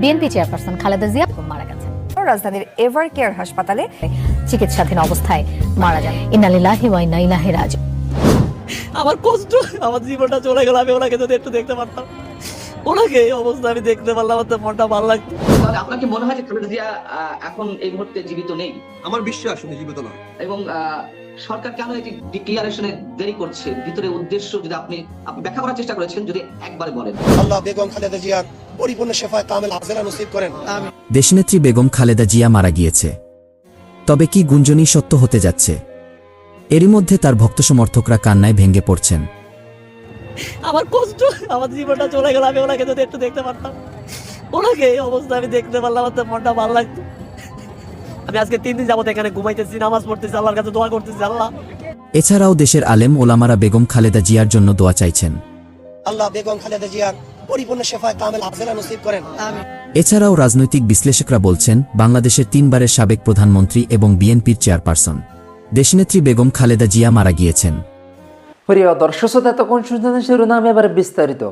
BNP chairperson Khaleda Zia মারা গেছেন। রাজধানীর এভার কেয়ার হাসপাতালে চিকিৎসাধীন অবস্থায় মারা যান। ইন্নালিল্লাহি ওয়া ইন্না ইলাইহি রাজিউন। আমার কষ্ট আমার জীবনটা চলে গেল আমি ওনাকে যদি একটু দেখতে পারতাম। ওনাকে এই অবস্থা আমি দেখতে পারলাম আমার তো মনটা ভালো লাগতো। তাহলে আপনার মনে হয় যে খালেদা জিয়া এখন এই মুহূর্তে জীবিত নেই? আমার বিশ্বাস উনি জীবিত নয়। এবং আহ, সরকার কেন এটি ডিক্লিয়ারেশনে দেরি করছে? ভিতরে উদ্দেশ্য যদি আপনি আপনি ব্যাখ্যা করার চেষ্টা করেছেন যদি একবারে বলেন। আল্লাহ বেগম খালেদা জিয়ার পরিপূর্ণ শেফায় কামেল হাজেরা নসিব করেন। দেশনেত্রী বেগম খালেদা জিয়া মারা গিয়েছে। তবে কি গুঞ্জনই সত্য হতে যাচ্ছে? এরই মধ্যে তার ভক্ত সমর্থকরা কান্নায় ভেঙে পড়ছেন। আমার কষ্ট আমার জীবনটা চলে গেল আমি ওনাকে যদি একটু দেখতে পারতাম। ওনাকে এই অবস্থা আমি দেখতে পারলাম আমার মনটা ভালো লাগতো। আমি আজকে তিন দিন যাবত এখানে ঘুমাইতেছি নামাজ পড়তেছি আল্লাহর কাছে দোয়া করতেছি আল্লাহ। এছাড়াও দেশের আলেম ওলামারা বেগম খালেদা জিয়ার জন্য দোয়া চাইছেন। আল্লাহ বেগম খালেদা জিয়ার পরিপূর্ণ শেফায় কামেল হাজেরা নসিব করেন। এছাড়াও রাজনৈতিক বিশ্লেষকরা বলছেন বাংলাদেশের তিনবারের সাবেক প্রধানমন্ত্রী এবং বিএনপির চেয়ারপারসন দেশনেত্রী বেগম খালেদা জিয়া মারা গিয়েছেন। প্রিয় দর্শক শ্রোতা এতক্ষণ শুনছেন শিরোনাম এবার বিস্তারিত।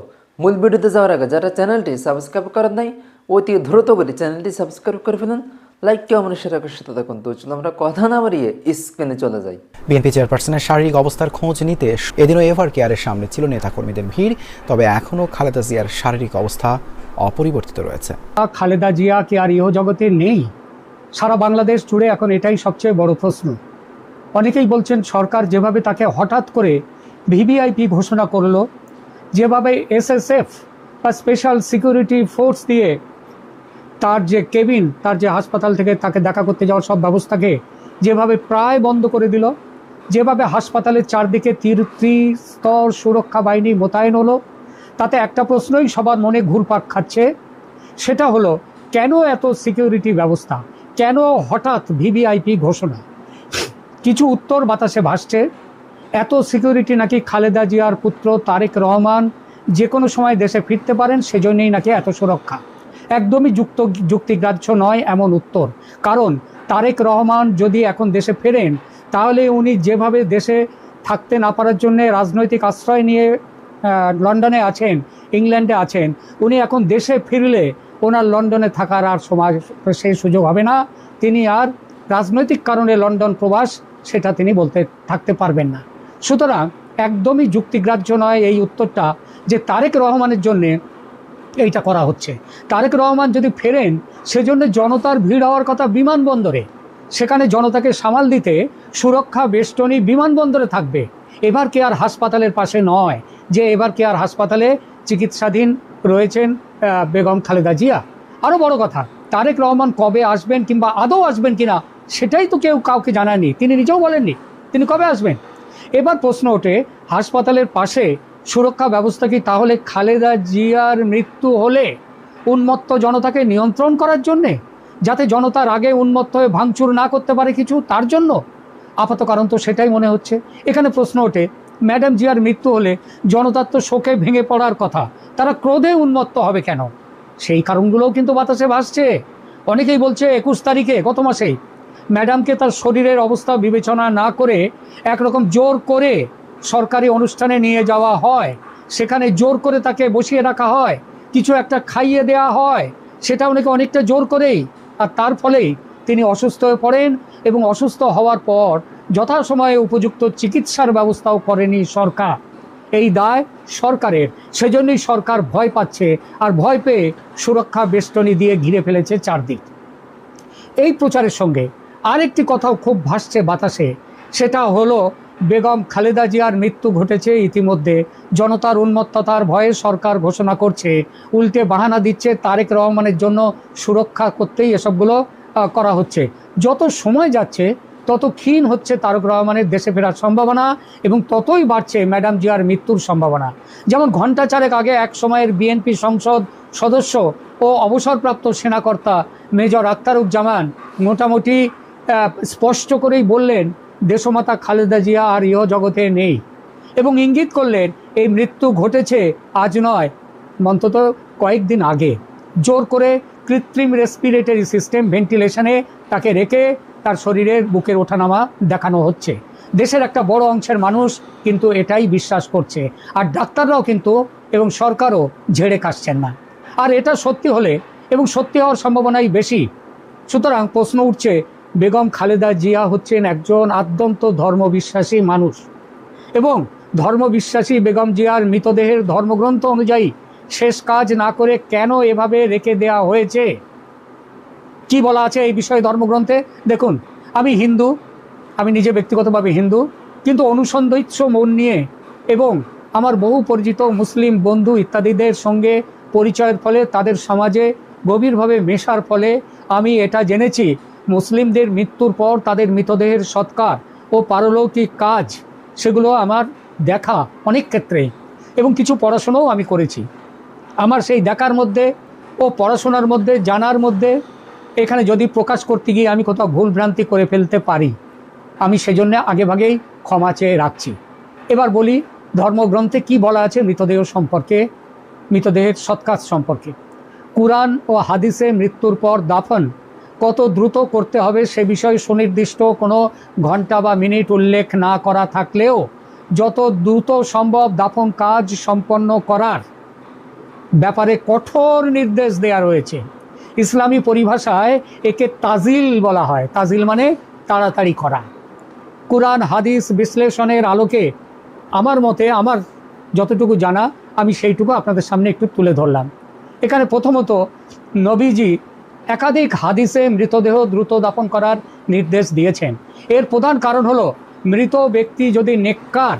মূল ভিডিওতে যাওয়ার আগে যারা চ্যানেলটি সাবস্ক্রাইব করেন নাই অতি দ্রুত করে চ্যানেলটি সাবস্ক্রাইব করে ফেলুন। লাইক কেউ মানুষের সাথে থাকুন তো চলুন আমরা কথা না বাড়িয়ে স্ক্রিনে চলে যাই। বিএনপি চেয়ারপারসনের শারীরিক অবস্থার খোঁজ নিতে এদিনও এভার কেয়ারের সামনে ছিল নেতাকর্মীদের ভিড় তবে এখনও খালেদা জিয়ার শারীরিক অবস্থা অপরিবর্তিত রয়েছে। খালেদা জিয়া কি আর ইহ জগতে নেই? সারা বাংলাদেশ জুড়ে এখন এটাই সবচেয়ে বড় প্রশ্ন। অনেকেই বলছেন সরকার যেভাবে তাকে হঠাৎ করে ভিভিআইপি ঘোষণা করল যেভাবে এসএসএফ বা স্পেশাল সিকিউরিটি ফোর্স দিয়ে তার যে কেবিন, তার যে হাসপাতাল থেকে তাকে দেখা করতে যাওয়ার সব ব্যবস্থাকে যেভাবে প্রায় বন্ধ করে দিল, যেভাবে হাসপাতালের চারদিকে তীর স্তর সুরক্ষা বাহিনী মোতায়েন হলো, তাতে একটা প্রশ্নই সবার মনে ঘুরপাক খাচ্ছে, সেটা হলো, কেন এত সিকিউরিটি ব্যবস্থা? কেন হঠাৎ ভিভিআইপি ঘোষণা? কিছু উত্তর বাতাসে ভাসছে, এত সিকিউরিটি নাকি খালেদা জিয়ার পুত্র তারেক রহমান যে কোনো সময় দেশে ফিরতে পারেন, সেজন্যই নাকি এত সুরক্ষা? একদমই যুক্ত যুক্তিগ্রাহ্য নয় এমন উত্তর। কারণ তারেক রহমান যদি এখন দেশে ফেরেন, তাহলে উনি যেভাবে দেশে থাকতে না পারার জন্যে রাজনৈতিক আশ্রয় নিয়ে লন্ডনে আছেন, ইংল্যান্ডে আছেন, উনি এখন দেশে ফিরলে ওনার লন্ডনে থাকার আর সময়, সেই সুযোগ হবে না। তিনি আর রাজনৈতিক কারণে লন্ডন প্রবাস, সেটা তিনি বলতে থাকতে পারবেন না। সুতরাং একদমই যুক্তিগ্রাহ্য নয় এই উত্তরটা যে তারেক রহমানের জন্যে এইটা করা হচ্ছে। তারেক রহমান যদি ফেরেন, সেজন্য জনতার ভিড় হওয়ার কথা বিমানবন্দরে। সেখানে জনতাকে সামাল দিতে সুরক্ষা, বেষ্টনী বিমানবন্দরে থাকবে। এবার কে আর হাসপাতালের পাশে নয়, যে এবার কে আর হাসপাতালে চিকিৎসাধীন রয়েছেন বেগম খালেদা জিয়া। আরও বড় কথা, তারেক রহমান কবে আসবেন কিংবা আদৌ আসবেন কিনা, সেটাই তো কেউ কাউকে জানায়নি। তিনি নিজেও বলেননি, তিনি কবে আসবেন? এবার প্রশ্ন ওঠে, হাসপাতালের পাশে সুরক্ষা ব্যবস্থা কি তাহলে খালেদা জিয়ার মৃত্যু হলে উন্মত্ত জনতাকে নিয়ন্ত্রণ করার জন্যে? যাতে জনতার আগে উন্মত্ত হয়ে ভাঙচুর না করতে পারে কিছু, তার জন্য? আপাত কারণ তো সেটাই মনে হচ্ছে। এখানে প্রশ্ন ওঠে, ম্যাডাম জিয়ার মৃত্যু হলে জনতার তো শোকে ভেঙে পড়ার কথা, তারা ক্রোধে উন্মত্ত হবে কেন? সেই কারণগুলোও কিন্তু বাতাসে ভাসছে। অনেকেই বলছে একুশ তারিখে, গত মাসেই। ম্যাডামকে তার শরীরের অবস্থা বিবেচনা না করে একরকম জোর করে সরকারি অনুষ্ঠানে নিয়ে যাওয়া হয়, সেখানে জোর করে তাকে বসিয়ে রাখা হয়, কিছু একটা খাইয়ে দেওয়া হয়, সেটা অনেকে অনেকটা জোর করেই, আর তার ফলেই তিনি অসুস্থ হয়ে পড়েন এবং অসুস্থ হওয়ার পর যথাসময়ে উপযুক্ত চিকিৎসার ব্যবস্থাও করেনি সরকার। এই দায় সরকারের, সেজন্যই সরকার ভয় পাচ্ছে আর ভয় পেয়ে সুরক্ষা বেষ্টনী দিয়ে ঘিরে ফেলেছে চারদিক। এই প্রচারের সঙ্গে আরেকটি কথাও খুব ভাসছে বাতাসে, সেটা হলো বেগম খালেদা জিয়ার মৃত্যু ঘটেছে ইতিমধ্যে। জনতার উন্মত্ততার ভয়ে সরকার ঘোষণা করছে। উল্টে বাহানা দিচ্ছে তারেক রহমানের জন্য সুরক্ষা করতেই এসবগুলো করা হচ্ছে। যত সময় যাচ্ছে, তত ক্ষীণ হচ্ছে তারক রহমানের দেশে ফেরার সম্ভাবনা এবং ততই বাড়ছে ম্যাডাম জিয়ার মৃত্যুর সম্ভাবনা। যেমন ঘণ্টা চারেক আগে এক সময়ের বিএনপি সংসদ সদস্য ও অবসরপ্রাপ্ত সেনাকর্তা মেজর আক্তারুজ্জামান মোটামুটি স্পষ্ট করেই বললেন দেশমাতা খালেদা জিয়া আর ইহ জগতে নেই। এবং ইঙ্গিত করলেন, এই মৃত্যু ঘটেছে আজ নয়, অন্তত কয়েকদিন আগে। জোর করে কৃত্রিম রেসপিরেটরি সিস্টেম ভেন্টিলেশনে তাকে রেখে তার শরীরের বুকের ওঠানামা দেখানো হচ্ছে। দেশের একটা বড় অংশের মানুষ কিন্তু এটাই বিশ্বাস করছে। আর ডাক্তাররাও কিন্তু এবং সরকারও ঝেড়ে কাশছেন না। আর এটা সত্যি হলে এবং সত্যি হওয়ার সম্ভাবনাই বেশি। সুতরাং প্রশ্ন উঠছে বেগম খালেদা জিয়া হচ্ছেন একজন আদ্যন্ত ধর্মবিশ্বাসী মানুষ এবং ধর্মবিশ্বাসী বেগম জিয়ার মৃতদেহের ধর্মগ্রন্থ অনুযায়ী শেষ কাজ না করে কেন এভাবে রেখে দেয়া হয়েছে? কি বলা আছে এই বিষয়ে ধর্মগ্রন্থে? দেখুন, আমি হিন্দু, আমি নিজে ব্যক্তিগতভাবে হিন্দু, কিন্তু অনুসন্ধিৎস মন নিয়ে এবং আমার বহু পরিচিত মুসলিম বন্ধু ইত্যাদিদের সঙ্গে পরিচয়ের ফলে তাদের সমাজে গভীরভাবে মেশার ফলে আমি এটা জেনেছি। মুসলিমদের মৃত্যুর পর তাদের মৃতদেহের সৎকার ও পারলৌকিক কাজ, সেগুলো আমার দেখা অনেক ক্ষেত্রে এবং কিছু পড়াশোনাও আমি করেছি। আমার সেই দেখার মধ্যে ও পড়াশোনার মধ্যে, জানার মধ্যে এখানে যদি প্রকাশ করতে গিয়ে আমি কোথাও ভুল ভ্রান্তি করে ফেলতে পারি, আমি সেজন্য আগেভাগেই ক্ষমা চেয়ে রাখছি। এবার বলি, ধর্মগ্রন্থে কি বলা আছে মৃতদেহ সম্পর্কে, মৃতদেহের সৎকাজ সম্পর্কে? কুরআন ও হাদিসে মৃত্যুর পর দাফন কত দ্রুত করতে হবে সে বিষয়ে সুনির্দিষ্ট কোনো ঘণ্টা বা মিনিট উল্লেখ না করা থাকলেও যত দ্রুত সম্ভব দাফন কাজ সম্পন্ন করার ব্যাপারে কঠোর নির্দেশ দেয়া রয়েছে। ইসলামী পরিভাষায় একে তাজিল বলা হয়। তাজিল মানে তাড়াতাড়ি করা। কোরআন, হাদিস বিশ্লেষণের আলোকে আমার মতে, আমার যতটুকু জানা, আমি সেইটুকু আপনাদের সামনে একটু তুলে ধরলাম। এখানে প্রথমত নবীজি একাধিক হাদিসে মৃতদেহ দ্রুত দাপন করার নির্দেশ দিয়েছেন। এর প্রধান কারণ হলো, মৃত ব্যক্তি যদি নেককার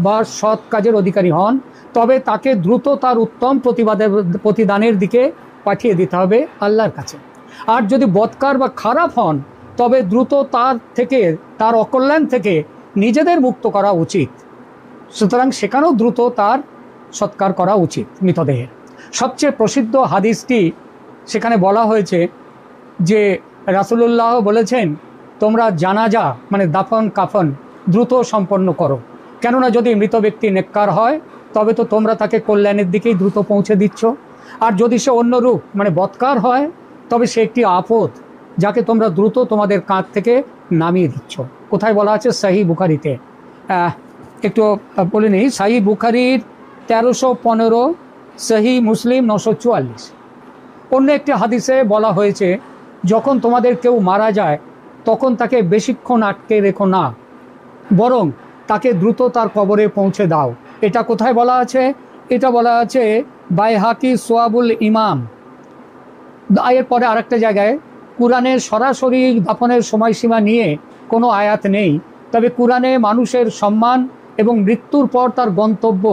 বা সৎ কাজের অধিকারী হন, তবে তাকে দ্রুত তার উত্তম প্রতিবাদের প্রতিদানের দিকে পাঠিয়ে দিতে হবে আল্লাহর কাছে। আর যদি বৎকার বা খারাপ হন, তবে দ্রুত তার থেকে, তার অকল্যাণ থেকে নিজেদের মুক্ত করা উচিত। সুতরাং সেখানেও দ্রুত তার সৎকার করা উচিত মৃতদেহের। সবচেয়ে প্রসিদ্ধ হাদিসটি সেখানে বলা হয়েছে যে রাসুলুল্লাহ বলেছেন, তোমরা জানাজা মানে দাফন, কাফন দ্রুত সম্পন্ন করো। কেননা যদি মৃত ব্যক্তি নেককার হয়, তবে তো তোমরা তাকে কল্যাণের দিকেই দ্রুত পৌঁছে দিচ্ছ। আর যদি সে অন্য রূপ মানে বৎকার হয়, তবে সে একটি আপদ, যাকে তোমরা দ্রুত তোমাদের কাঁধ থেকে নামিয়ে দিচ্ছ। কোথায় বলা আছে? সাহি বুখারিতে। একটু বলে নিই। সাহি বুখারির তেরোশো পনেরো, সহি মুসলিম নশো চুয়াল্লিশ। অন্য একটি হাদিসে বলা হয়েছে, যখন তোমাদের কেউ মারা যায়, তখন তাকে বেশিক্ষণ আটকে রেখো না, বরং তাকে দ্রুত তার কবরে পৌঁছে দাও। এটা কোথায় বলা আছে? এটা বলা আছে বাই বাইহাকি সোয়াবুল ইমাম। এর পরে আরেকটা জায়গায়, কোরআনের সরাসরি দাফনের সময়সীমা নিয়ে কোনো আয়াত নেই, তবে কোরআনে মানুষের সম্মান এবং মৃত্যুর পর তার গন্তব্য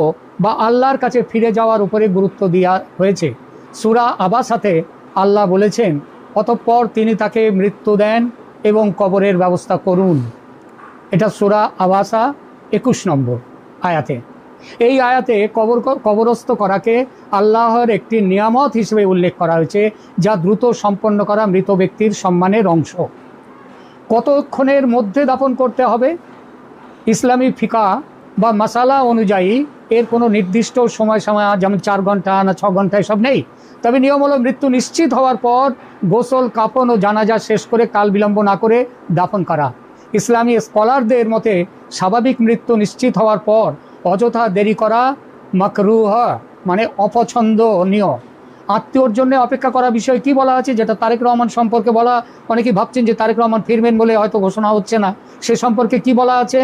বা আল্লাহর কাছে ফিরে যাওয়ার উপরে গুরুত্ব দেওয়া হয়েছে। সুরা আবাসাতে আল্লাহ বলেছেন, অতঃপর তিনি তাকে মৃত্যু দেন এবং কবরের ব্যবস্থা করুন। এটা সুরা আবাসা একুশ নম্বর আয়াতে। এই আয়াতে কবর কবরস্থ করাকে আল্লাহর একটি নিয়ামত হিসেবে উল্লেখ করা হয়েছে, যা দ্রুত সম্পন্ন করা মৃত ব্যক্তির সম্মানের অংশ। কতক্ষণের মধ্যে দাপন করতে হবে? ইসলামী ফিকা বা মাসালা অনুযায়ী এর কোনো নির্দিষ্ট সময় সময় যেমন চার ঘণ্টা না ছ ঘণ্টা এসব নেই। তবে নিয়ম হলো মৃত্যু নিশ্চিত হওয়ার পর গোসল, কাপন ও জানাজা শেষ করে কাল বিলম্ব না করে দাফন করা। ইসলামী স্কলারদের মতে স্বাভাবিক মৃত্যু নিশ্চিত হওয়ার পর অযথা দেরি করা মাকরুহ মানে অপছন্দনীয়। আত্মীয়র জন্য অপেক্ষা করা বিষয় কি বলা আছে, যেটা তারেক রহমান সম্পর্কে বলা, অনেকেই ভাবছেন যে তারেক রহমান ফিরবেন বলে হয়তো ঘোষণা হচ্ছে না। সে সম্পর্কে কি বলা আছে?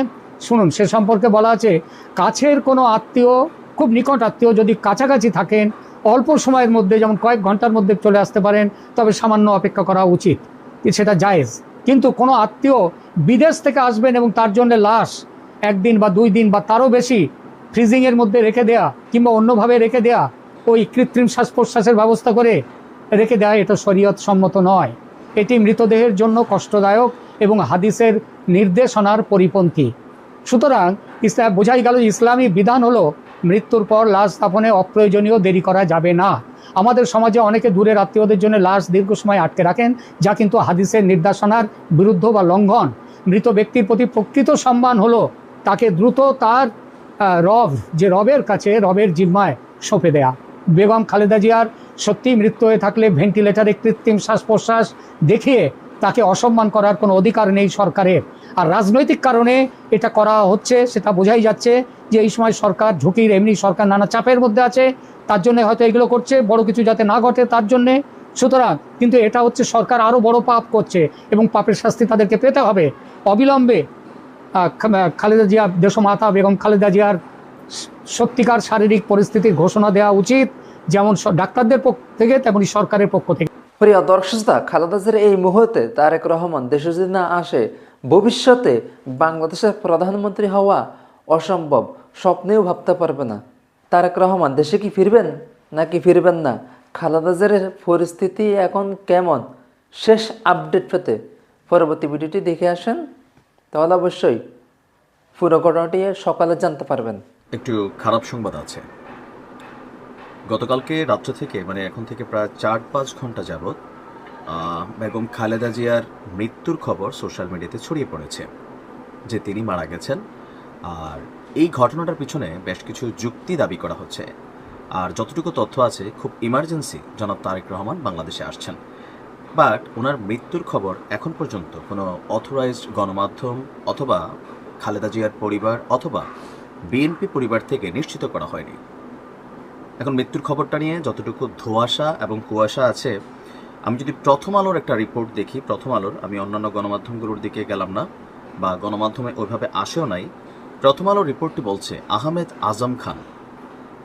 শুনুন, সে সম্পর্কে বলা আছে, কাছের কোনো আত্মীয়, খুব নিকট আত্মীয় যদি কাছাকাছি থাকেন অল্প সময়ের মধ্যে, যেমন কয়েক ঘণ্টার মধ্যে চলে আসতে পারেন, তবে সামান্য অপেক্ষা করা উচিত। সেটা জায়েজ। কিন্তু কোনো আত্মীয় বিদেশ থেকে আসবেন এবং তার জন্য লাশ একদিন বা দুই দিন বা তারও বেশি ফ্রিজিংয়ের মধ্যে রেখে দেয়া কিংবা অন্যভাবে রেখে দেয়া, ওই কৃত্রিম শ্বাস প্রশ্বাসের ব্যবস্থা করে রেখে দেওয়া এটা শরীয়ত সম্মত নয়। এটি মৃতদেহের জন্য কষ্টদায়ক এবং হাদিসের নির্দেশনার পরিপন্থী। সুতরাং ইসলাম, বোঝাই গেল ইসলামী বিধান হলো মৃত্যুর পর লাশ স্থাপনে অপ্রয়োজনীয় দেরি করা যাবে না। আমাদের সমাজে অনেকে দূরের আত্মীয়দের জন্য লাশ দীর্ঘ সময় আটকে রাখেন, যা কিন্তু হাদিসের নির্দেশনার বিরুদ্ধ বা লঙ্ঘন। মৃত ব্যক্তির প্রতি প্রকৃত সম্মান হলো তাকে দ্রুত তার রব, যে রবের কাছে রবের জিম্মায় সঁপে দেয়া। বেগম খালেদা জিয়ার সত্যি মৃত্যু হয়ে থাকলে ভেন্টিলেটারে কৃত্রিম শ্বাস প্রশ্বাস দেখিয়ে তাকে অসম্মান করার কোনো অধিকার নেই সরকারের। আর রাজনৈতিক কারণে এটা করা হচ্ছে, সেটা বোঝাই যাচ্ছে যে এই সময় সরকার ঝুঁকির এমনি সরকার নানা চাপের মধ্যে আছে, তার জন্য হয়তো এগুলো করছে, বড় কিছু যাতে না ঘটে তার জন্যে। সুতরাং কিন্তু এটা হচ্ছে সরকার আরও বড় পাপ করছে এবং পাপের শাস্তি তাদেরকে পেতে হবে। অবিলম্বে খালেদা জিয়া, দেশমাতা বেগম খালেদা জিয়ার সত্যিকার শারীরিক পরিস্থিতির ঘোষণা দেওয়া উচিত, যেমন ডাক্তারদের পক্ষ থেকে, তেমনি সরকারের পক্ষ থেকে। প্রিয় দর্শকতা খালেদা জিয়ার এই মুহূর্তে তারেক রহমান দেশে যদি না আসে, ভবিষ্যতে বাংলাদেশের প্রধানমন্ত্রী হওয়া অসম্ভব, স্বপ্নেও ভাবতে পারবে না। তারেক রহমান, দেশে কি ফিরবেন? নাকি ফিরবেন না? খালেদা জিয়ার পরিস্থিতি এখন কেমন? শেষ আপডেট পেতে পরবর্তী ভিডিওটি দেখে আসেন। তাহলে অবশ্যই পুরো ঘটনাটি সকালে জানতে পারবেন। একটু খারাপ সংবাদ আছে। গতকালকে রাত্র থেকে মানে এখন থেকে প্রায় চার পাঁচ ঘণ্টা যাবৎ বেগম খালেদা জিয়ার মৃত্যুর খবর সোশ্যাল মিডিয়াতে ছড়িয়ে পড়েছে। যে তিনি মারা গেছেন আর এই ঘটনাটার পিছনে বেশ কিছু যুক্তি দাবি করা হচ্ছে। আর যতটুকু তথ্য আছে, খুব ইমার্জেন্সি জনাব তারেক রহমান বাংলাদেশে আসছেন। বাট ওনার মৃত্যুর খবর এখন পর্যন্ত কোনো অথরাইজড গণমাধ্যম অথবা খালেদা জিয়ার পরিবার অথবা বিএনপি পরিবার থেকে নিশ্চিত করা হয়নি। এখন মৃত্যুর খবরটা নিয়ে যতটুকু ধোঁয়াশা এবং কুয়াশা আছে, আমি যদি প্রথম আলোর একটা রিপোর্ট দেখি, প্রথম আলোর, আমি অন্যান্য গণমাধ্যমগুলোর দিকে গেলাম না বা গণমাধ্যমে ওইভাবে আসেও নাই প্রথম আলো রিপোর্টটি বলছে আহমেদ আজম খান।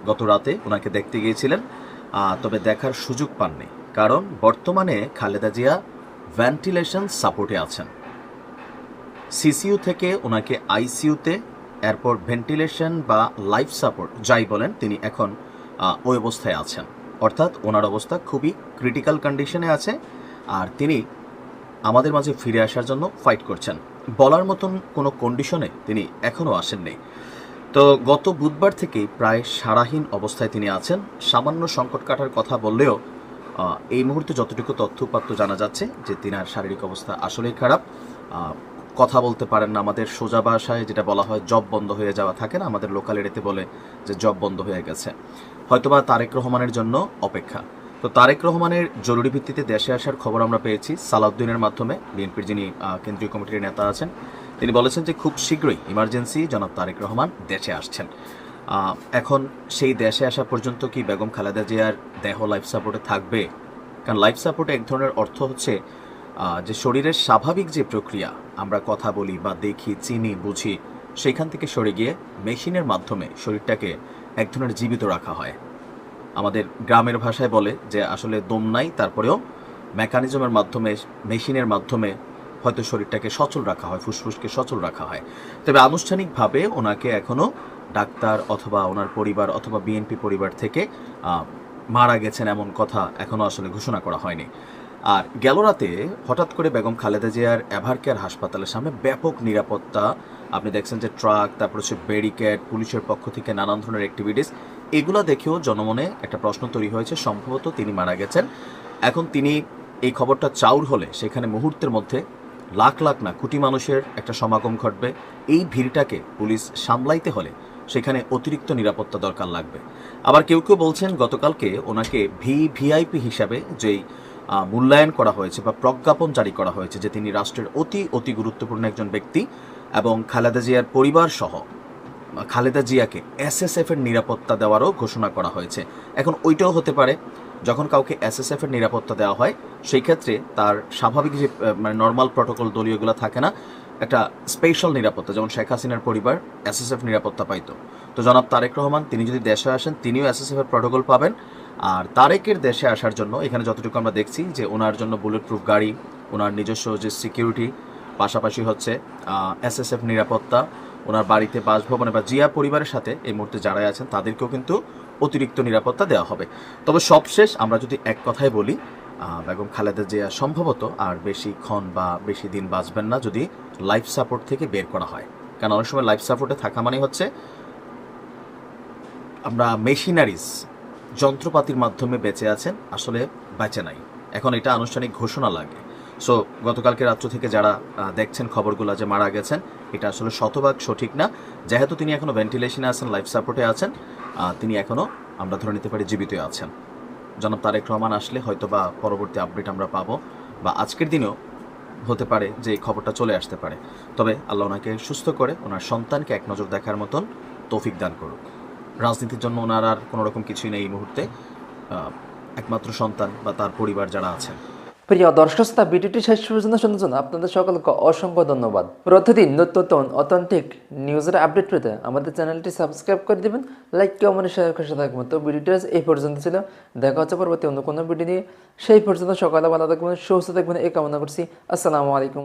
গত রাতে ওনাকে দেখতে গিয়েছিলেন তবে দেখার সুযোগ পাননি, কারণ বর্তমানে খালেদা জিয়া ভেন্টিলেশন সাপোর্টে আছেন। সিসিইউ থেকে ওনাকে আইসিইউতে, এরপর ভেন্টিলেশন বা লাইফ সাপোর্ট, যাই বলেন, তিনি এখন ওই অবস্থায় আছেন। অর্থাৎ ওনার অবস্থা খুবই ক্রিটিক্যাল কন্ডিশনে আছে, আর তিনি আমাদের মাঝে ফিরে আসার জন্য ফাইট করছেন। বলার মতন কোনো কন্ডিশনে তিনি এখনও আসেননি। তো গত বুধবার থেকেই প্রায় সারাহীন অবস্থায় তিনি আছেন। সামান্য সংকট কাটার কথা বললেও এই মুহূর্তে যতটুকু তথ্য উপাত্ত জানা যাচ্ছে যে তিনার শারীরিক অবস্থা আসলেই খারাপ। কথা বলতে পারেন না আমাদের সোজা ভাষায়, যেটা বলা হয় জব বন্ধ হয়ে যাওয়া থাকে না আমাদের লোকাল এরিয়াতে বলে যে জব বন্ধ হয়ে গেছে। হয়তোবা তারেক রহমানের জন্য অপেক্ষা। তো তারেক রহমানের জরুরি ভিত্তিতে দেশে আসার খবর আমরা পেয়েছি সালাউদ্দিনের মাধ্যমে। বিএনপির যিনি কেন্দ্রীয় কমিটির নেতা আছেন, তিনি বলেছেন যে খুব শীঘ্রই ইমার্জেন্সি জনাব তারেক রহমান দেশে আসছেন। এখন সেই দেশে আসা পর্যন্ত কি বেগম খালেদা জিয়ার দেহ লাইফ সাপোর্টে থাকবে? কারণ লাইফ সাপোর্টে এক ধরনের অর্থ হচ্ছে যে শরীরের স্বাভাবিক যে প্রক্রিয়া, আমরা কথা বলি বা দেখি, চিনি, বুঝি সেইখান থেকে সরে গিয়ে মেশিনের মাধ্যমে শরীরটাকে এক ধরনের জীবিত রাখা হয়। আমাদের গ্রামের ভাষায় বলে যে আসলে দম নাই, তারপরেও মেকানিজমের মাধ্যমে, মেশিনের মাধ্যমে হয়তো শরীরটাকে সচল রাখা হয়, ফুসফুসকে সচল রাখা হয়। তবে আনুষ্ঠানিকভাবে ওনাকে এখনও ডাক্তার অথবা ওনার পরিবার অথবা বিএনপি পরিবার থেকে মারা গেছেন এমন কথা এখনও আসলে ঘোষণা করা হয়নি। আর গেল রাতে হঠাৎ করে বেগম খালেদা জিয়ার এভার কেয়ার হাসপাতালের সামনে ব্যাপক নিরাপত্তা, আপনি দেখছেন যে ট্রাক, তারপর হচ্ছে ব্যারিকেড, পুলিশের পক্ষ থেকে নানান ধরনের অ্যাক্টিভিটিস এগুলো দেখেও জনমনে একটা প্রশ্ন তৈরি হয়েছে। সম্ভবত তিনি মারা গেছেন। এখন তিনি এই খবরটা চাউর হলে সেখানে মুহূর্তের মধ্যে লাখ লাখ না কোটি মানুষের একটা সমাগম ঘটবে। এই ভিড়টাকে পুলিশ সামলাইতে হলে সেখানে অতিরিক্ত নিরাপত্তা দরকার লাগবে। আবার কেউ কেউ বলছেন গতকালকে ওনাকে ভি ভিআইপি হিসাবে যেই মূল্যায়ন করা হয়েছে বা প্রজ্ঞাপন জারি করা হয়েছে যে তিনি রাষ্ট্রের অতি অতি গুরুত্বপূর্ণ একজন ব্যক্তি এবং খালেদা জিয়ার পরিবার সহ খালেদা জিয়াকে এসএসএফ এর নিরাপত্তা দেওয়ারও ঘোষণা করা হয়েছে। এখন ওইটাও হতে পারে, যখন কাউকে এসএসএফ এর নিরাপত্তা দেওয়া হয়, সেই ক্ষেত্রে তার স্বাভাবিক যে মানে নর্মাল প্রটোকল দলীয়গুলো থাকে না, একটা স্পেশাল নিরাপত্তা, যেমন শেখ হাসিনার পরিবার এসএসএফ নিরাপত্তা পাইতো। তো জনাব তারেক রহমান, তিনি যদি দেশে আসেন, তিনিও এসএসএফ এর প্রটোকল পাবেন। আর তারেকের দেশে আসার জন্য, এখানে যতটুকু আমরা দেখছি যে, ওনার জন্য বুলেট প্রুফ গাড়ি, ওনার নিজস্ব যে সিকিউরিটি পাশাপাশি হচ্ছে এসএসএফ নিরাপত্তা ওনার বাড়িতে বাসভবনে বা জিয়া পরিবারের সাথে এই মুহূর্তে যারা আছেন, তাদেরকেও কিন্তু অতিরিক্ত নিরাপত্তা দেওয়া হবে। তবে সবশেষ আমরা যদি এক কথায় বলি বেগম খালেদা জিয়া সম্ভবত আর বেশি ক্ষণ বা বেশি দিন বাঁচবেন না যদি লাইফ সাপোর্ট থেকে বের করা হয়। কারণ অনেক সময় লাইফ সাপোর্টে থাকা মানে হচ্ছে আমরা মেশিনারিজ যন্ত্রপাতির মাধ্যমে বেঁচে আছেন, আসলে বেঁচে নাই। এখন এটা আনুষ্ঠানিক ঘোষণা লাগে। সো গতকালকে রাত্র থেকে যারা দেখছেন খবরগুলো যে মারা গেছেন এটা আসলে শতভাগ সঠিক না। যেহেতু তিনি এখনও ভেন্টিলেশনে আছেন লাইফ সাপোর্টে আছেন তিনি এখনও, আমরা ধরে নিতে পারি জীবিত আছেন। জনাব তারেক রহমান আসলে হয়তো বা পরবর্তী আপডেট আমরা পাবো বা আজকের দিনেও হতে পারে যে এই খবরটা চলে আসতে পারে। তবে আল্লাহ ওনাকে সুস্থ করে, ওনার সন্তানকে এক নজর দেখার মতন তৌফিক দান করুক। রাজনীতির জন্য ওনার আর কোনো রকম কিছুই নেই এই মুহূর্তে। একমাত্র সন্তান বা তার পরিবার যারা আছেন। প্রিয় দর্শক ভিডিওটি শেষ পর্যন্ত শোনার জন্য আপনাদের সকলকে অসংখ্য ধন্যবাদ। প্রতিদিন নতুন, অথেন্টিক নিউজের আপডেট পেতে আমাদের চ্যানেলটি সাবস্ক্রাইব করে দেবেন, লাইক কমেন্ট শেয়ার করে থাকবেন তো ভিডিওটি এই পর্যন্ত ছিল। দেখা হচ্ছে পরবর্তী অন্য কোনো ভিডিও নিয়ে। সেই পর্যন্ত সকালে ভালো থাকবেন, সুস্থ থাকবেন, এই কামনা করছি। আসসালামু আলাইকুম।